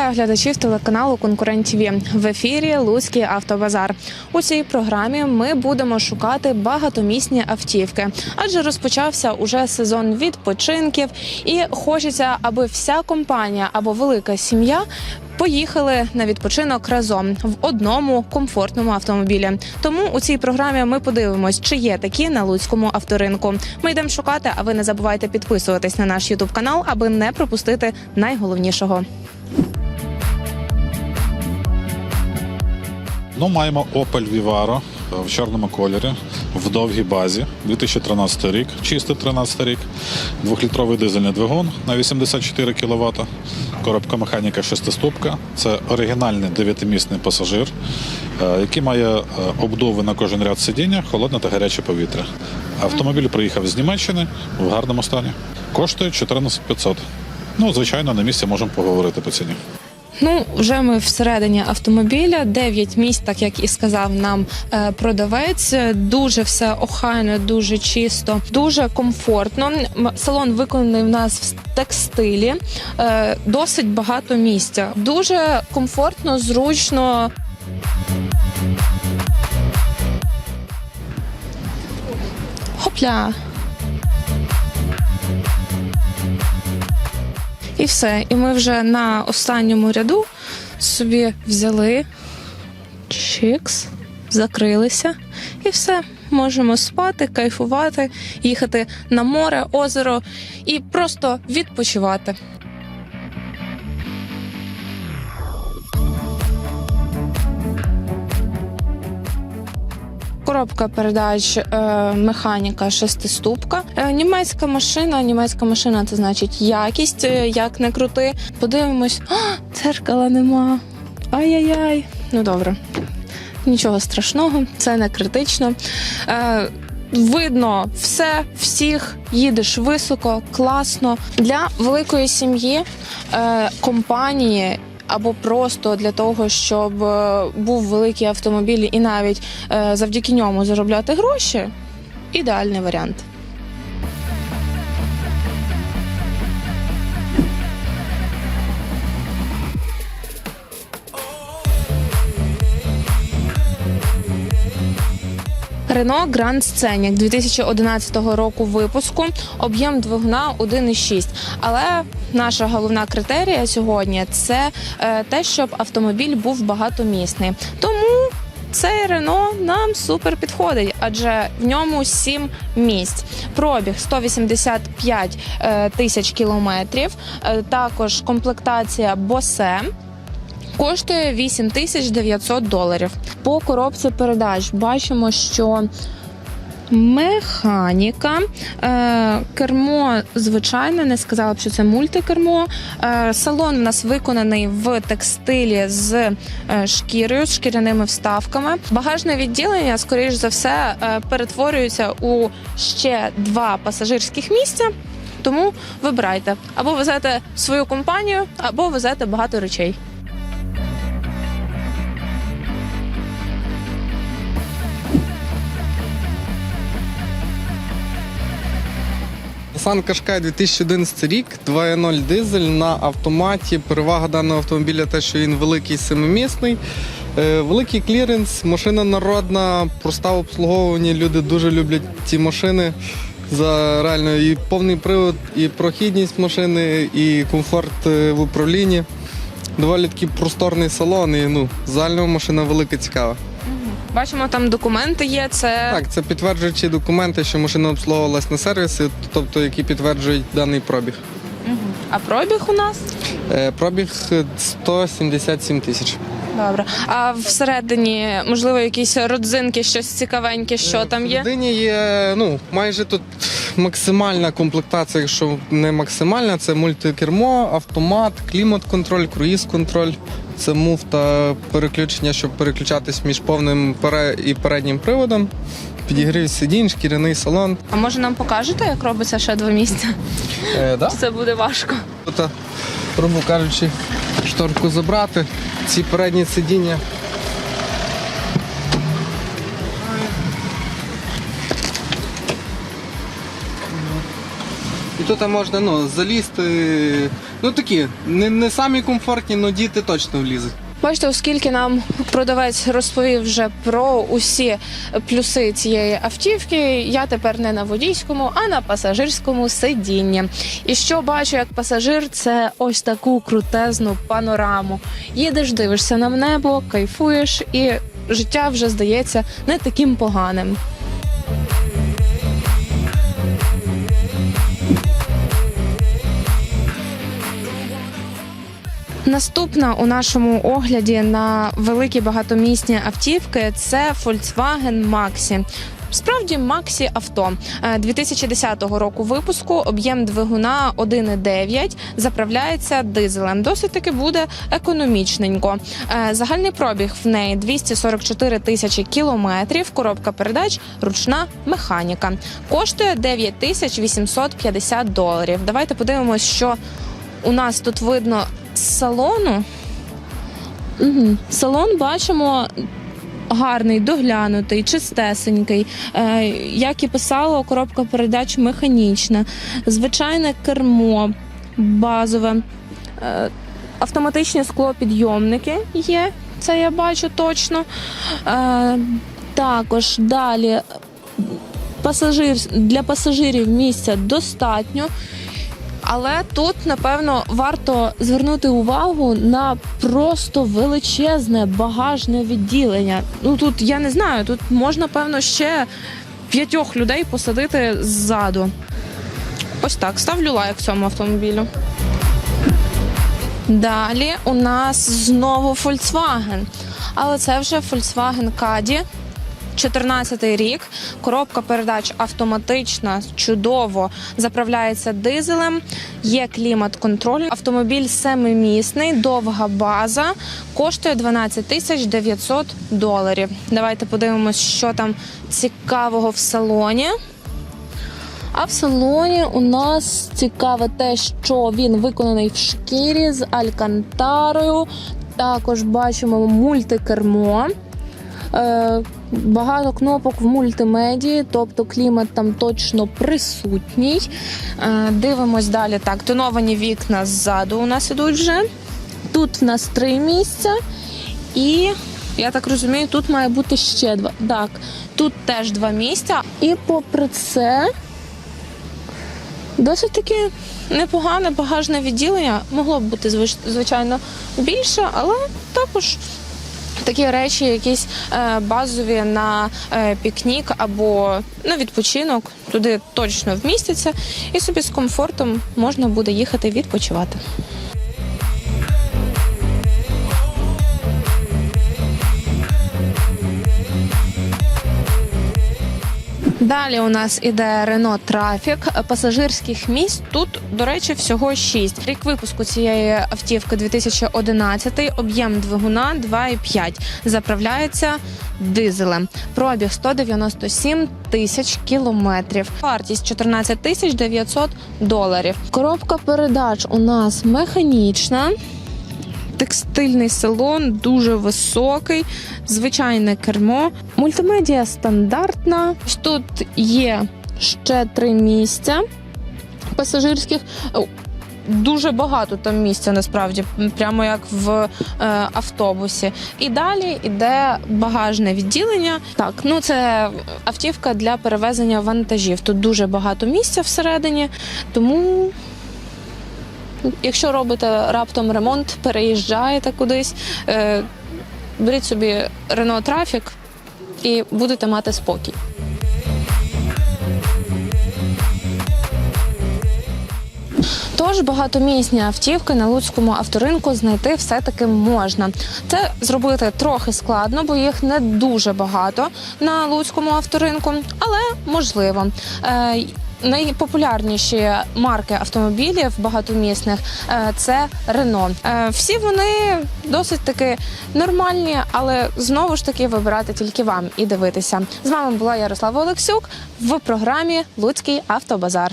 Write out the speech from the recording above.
Вітаю глядачів телеканалу Конкурент ТВ. В ефірі Луцький автобазар. У цій програмі ми будемо шукати багатомісні автівки, адже розпочався уже сезон відпочинків, і хочеться, аби вся компанія або велика сім'я. Поїхали на відпочинок разом в одному комфортному автомобілі. Тому у цій програмі ми подивимось, чи є такі на луцькому авторинку. Ми йдемо шукати, а ви не забувайте підписуватись на наш Ютуб канал, аби не пропустити найголовнішого. Ну, маємо Opel Vivaro е, в чорному кольорі, в довгій базі, 2013 рік, чистий 13 рік, двохлітровий дизельний двигун на 84 кВт, коробка механіка шестиступка. Це оригінальний дев'ятимісний пасажир, е, який має е, обдуви на кожен ряд сидіння, холодне та гаряче повітря. Автомобіль приїхав з Німеччини в гарному стані. Коштує 14 500. Ну, звичайно, на місці можемо поговорити по ціні. Ну, вже ми всередині автомобіля, 9 місць, так як і сказав нам е, продавець. Дуже все охайно, дуже чисто, дуже комфортно. Салон виконаний в нас в текстилі, е, досить багато місця. Дуже комфортно, зручно. Хопля. І все. І ми вже на останньому ряду собі взяли чикс, закрилися, і все. Можемо спати, кайфувати, їхати на море, озеро і просто відпочивати. Коробка передач е, механіка шестиступка. Е, німецька машина. Німецька машина це значить якість, е, як не крути. Подивимось, а, дзеркала нема. Ай-яй-яй. Ну добре. Нічого страшного, це не критично. Видно все, всіх, їдеш високо, класно. Для великої сім'ї, компанії. Або просто для того, щоб е, був великий автомобіль і навіть е, завдяки ньому заробляти гроші ідеальний варіант. Рено Гранд Сценік 2011 року випуску, об'єм двигуна 1,6. Але наша головна критерія сьогодні це е, те, щоб автомобіль був багатомісний. Тому цей Рено нам супер підходить, адже в ньому 7 місць. Пробіг 185 е, тисяч кілометрів. Е, Також комплектація Bose. Коштує 8900 доларів. По коробці передач бачимо, що механіка, е, кермо звичайне, не сказала б, що це мультикермо. Е, салон у нас виконаний в текстилі з е, шкірою, з шкіряними вставками. Багажне відділення, скоріш за все, перетворюється у ще два пасажирських місця. Тому вибирайте або везете свою компанію, або везете багато речей. Nissan Qashqai 2011 рік, 2.0 дизель на автоматі. Перевага даного автомобіля те, що він великий семимісний. Е, Великий кліренс, машина народна, проста в обслуговуванні. Люди дуже люблять ці машини. За реально і повний привод, і прохідність машини, і комфорт е, в управлінні. Доволі такий просторний салон, і ну, загально машина велика, цікава. Бачимо, там документи є. Це Так, це підтверджуючі документи, що машина обслуговувалась на сервісі, тобто які підтверджують даний пробіг. а пробіг у нас Е, Пробіг е, 177 тисяч. Добре. А всередині, можливо, якісь родзинки, щось цікавеньке, що там є. Всередині є ну, майже тут максимальна комплектація, якщо не максимальна, це мультикермо, автомат, клімат-контроль, круїз-контроль. Це муфта переключення, щоб переключатись між повним пере- і переднім приводом. Підігрів сидінь, шкіряний салон. А може нам покажете, як робиться ще два місця? Е, да? Це буде важко. Тут, грубо кажучи, шторку забрати, ці передні сидіння. І тут можна ну, залізти, Ну такі, не, не самі комфортні, але діти точно влізуть. Бачите, оскільки нам продавець розповів вже про усі плюси цієї автівки, я тепер не на водійському, а на пасажирському сидінні. І що бачу як пасажир, це ось таку крутезну панораму. Їдеш, дивишся на небо, кайфуєш, і життя вже здається не таким поганим. Наступна у нашому огляді на великі багатомісні автівки це Volkswagen Maxi. Справді Maxi авто Е, 2010 року випуску, об'єм двигуна 1,9, заправляється дизелем. Досить таки буде економічненько. Е, Загальний пробіг в неї 244 тисячі кілометрів. Коробка передач, ручна механіка. Коштує 9 тисяч 850 доларів. Давайте подивимось, що у нас тут видно салону. Угу. Салон бачимо гарний, доглянутий, чистесенький. Е, як і писало, коробка передач механічна, звичайне кермо базове. Е, автоматичні склопідйомники є, це я бачу точно. Е, також далі пасажир, для пасажирів місця достатньо. Але тут, напевно, варто звернути увагу на просто величезне багажне відділення. Ну тут я не знаю, тут можна, певно, ще п'ятьох людей посадити ззаду. Ось так, ставлю лайк цьому автомобілю. Далі у нас знову Volkswagen. Але це вже Volkswagen Caddy. 14 рік, коробка передач автоматична, чудово заправляється дизелем. Є клімат-контроль. Автомобіль семимісний, довга база, коштує 12 тисяч 900 доларів. Давайте подивимось, що там цікавого в салоні. А в салоні у нас цікаве те, що він виконаний в шкірі з алькантарою. Також бачимо мультикермо. Багато кнопок в мультимедії, тобто клімат там точно присутній. Е, Дивимось далі. Так, тоновані вікна ззаду у нас ідуть вже. Тут в нас три місця. І я так розумію, тут має бути ще два. Так, тут теж два місця. І попри це, досить таки непогане багажне відділення. Могло б бути звичайно більше, але також такі речі, якісь е, базові на е, пікнік або на відпочинок, туди точно вмістяться, і собі з комфортом можна буде їхати відпочивати. Далі у нас іде Renault Trafic. Пасажирських місць тут, до речі, всього 6. Рік випуску цієї автівки 2011, об'єм двигуна 2,5. Заправляється дизелем. Пробіг 197 тисяч кілометрів. Вартість 14 тисяч 900 доларів. Коробка передач у нас механічна. Текстильний салон дуже високий, звичайне кермо. Мультимедіа стандартна. Тут є ще три місця пасажирських. Дуже багато там місця насправді, прямо як в е, автобусі. І далі йде багажне відділення. Так, ну це автівка для перевезення вантажів. Тут дуже багато місця всередині, тому Якщо робите раптом ремонт, переїжджаєте кудись, е, беріть собі Renault Trafic і будете мати спокій. Тож багатомісні автівки на луцькому авторинку знайти все-таки можна. Це зробити трохи складно, бо їх не дуже багато на луцькому авторинку, але можливо. Найпопулярніші марки автомобілів багатомісних е, це Рено. Е, Всі вони досить таки нормальні, але знову ж таки вибирати тільки вам і дивитися. З вами була Ярослава Олексюк в програмі Луцький автобазар.